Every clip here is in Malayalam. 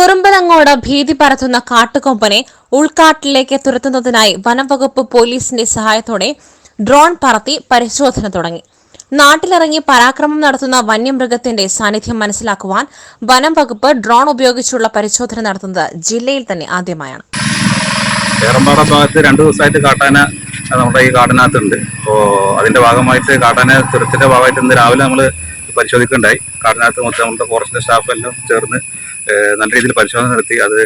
ജനങ്ങളോട് ഭീതി പരത്തുന്ന കാട്ടുകൊമ്പനെ ഉൾക്കാട്ടിലേക്ക് തുരത്തുന്നതിനായി വനംവകുപ്പ് പോലീസിന്റെ സഹായത്തോടെ ഡ്രോൺ പറത്തി പരിശോധന തുടങ്ങി. നാട്ടിലിറങ്ങി പരാക്രമം നടത്തുന്ന വന്യമൃഗത്തിന്റെ സാന്നിധ്യം മനസ്സിലാക്കുവാൻ വനം വകുപ്പ് ഡ്രോൺ ഉപയോഗിച്ചുള്ള പരിശോധന നടത്തുന്നത് ജില്ലയിൽ തന്നെ ആദ്യമായാണ്. ഏറമ്പാട ഭാഗത്ത് രണ്ടു ദിവസമായിട്ട് കാട്ടാന നമ്മുടെ ഈ കാടിനകത്തുണ്ട്. അപ്പോൾ അതിന്റെ ഭാഗമായിട്ട് കാട്ടാന തുരത്തിന്റെ ഭാഗമായിട്ട് ഇന്ന് രാവിലെ നമ്മൾ പരിശോധിക്കുകയുണ്ടായി കാടിനകത്ത് മൊത്തം നമ്മുടെ ഫോറസ്റ്റിന്റെ സ്റ്റാഫ് എല്ലാം ചേർന്ന് നല്ല രീതിയിൽ പരിശോധന നടത്തി. അത്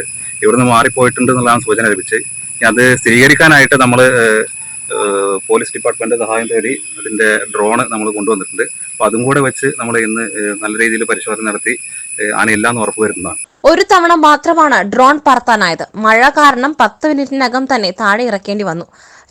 ഇവിടുന്ന് മാറിപ്പോയിട്ടുണ്ട് എന്നുള്ളതാണ് സൂചന ലഭിച്ചത്. അത് സ്ഥിരീകരിക്കാനായിട്ട് നമ്മൾ പോലീസ് ഡിപ്പാർട്ട്മെന്റ് സഹായം തേടി അതിന്റെ ഡ്രോണ് നമ്മൾ കൊണ്ടുവന്നിട്ടുണ്ട്. അപ്പോൾ അതും കൂടെ വെച്ച് നമ്മൾ ഇന്ന് നല്ല രീതിയിൽ പരിശോധന നടത്തി ആനയില്ലാന്ന് ഉറപ്പുവരുന്നതാണ് ഒരു തവണ മാത്രമാണ് ഡ്രോൺ പറത്താനായത്. മഴ കാരണം പത്ത് മിനിറ്റിനകം തന്നെ താഴെ ഇറക്കേണ്ടി വന്നു.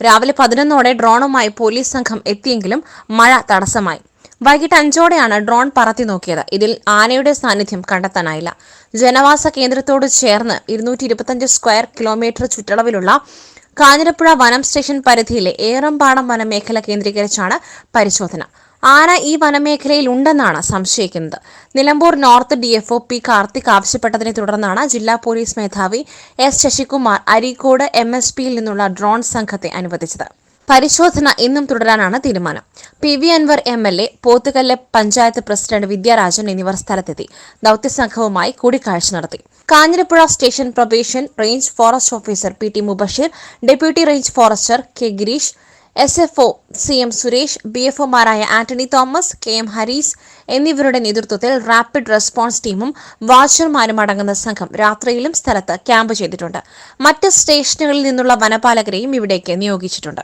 രാവിലെ പതിനൊന്നോടെ ഡ്രോണുമായി പോലീസ് സംഘം എത്തിയെങ്കിലും മഴ തടസ്സമായി. വൈകിട്ട് അഞ്ചോടെയാണ് ഡ്രോൺ പറത്തി നോക്കിയത്. ഇതിൽ ആനയുടെ സാന്നിധ്യം കണ്ടെത്താനായില്ല. ജനവാസ കേന്ദ്രത്തോട് ചേർന്ന് ഇരുന്നൂറ്റി സ്ക്വയർ കിലോമീറ്റർ ചുറ്റളവിലുള്ള കാഞ്ഞിരപ്പുഴ വനം സ്റ്റേഷൻ പരിധിയിലെ ഏറമ്പാടം വനമേഖല കേന്ദ്രീകരിച്ചാണ് പരിശോധന. ആന ഈ വനമേഖലയിൽ ഉണ്ടെന്നാണ് സംശയിക്കുന്നത്. Nilambur north D F O P Karthik ആവശ്യപ്പെട്ടതിനെ തുടർന്നാണ് ജില്ലാ പോലീസ് മേധാവി S Sasikumar Areekode M S പിയിൽ നിന്നുള്ള ഡ്രോൺ സംഘത്തെ അനുവദിച്ചത്. പരിശോധന ഇന്നും തുടരാനാണ് തീരുമാനം. P V Anvar M L A Pothukallu panchayat president Vidyarajan എന്നിവർ സ്ഥലത്തെത്തി. ദൌത്യസംഘവുമായി കൂടിക്കാഴ്ച നടത്തി. Kanjirappuzha station probation range forest officer P T Mubasheer deputy range forester K Gireesh S F O C M Suresh B F ഒമാരായ Antony Thomas K M Harees എന്നിവരുടെ നേതൃത്വത്തിൽ റാപ്പിഡ് റെസ്പോൺസ് ടീമും വാച്ചർമാരും അടങ്ങുന്ന സംഘം രാത്രിയിലും സ്ഥലത്ത് ക്യാമ്പ് ചെയ്തിട്ടുണ്ട്. മറ്റ് സ്റ്റേഷനുകളിൽ നിന്നുള്ള വനപാലകരെയും ഇവിടേക്ക് നിയോഗിച്ചിട്ടുണ്ട്.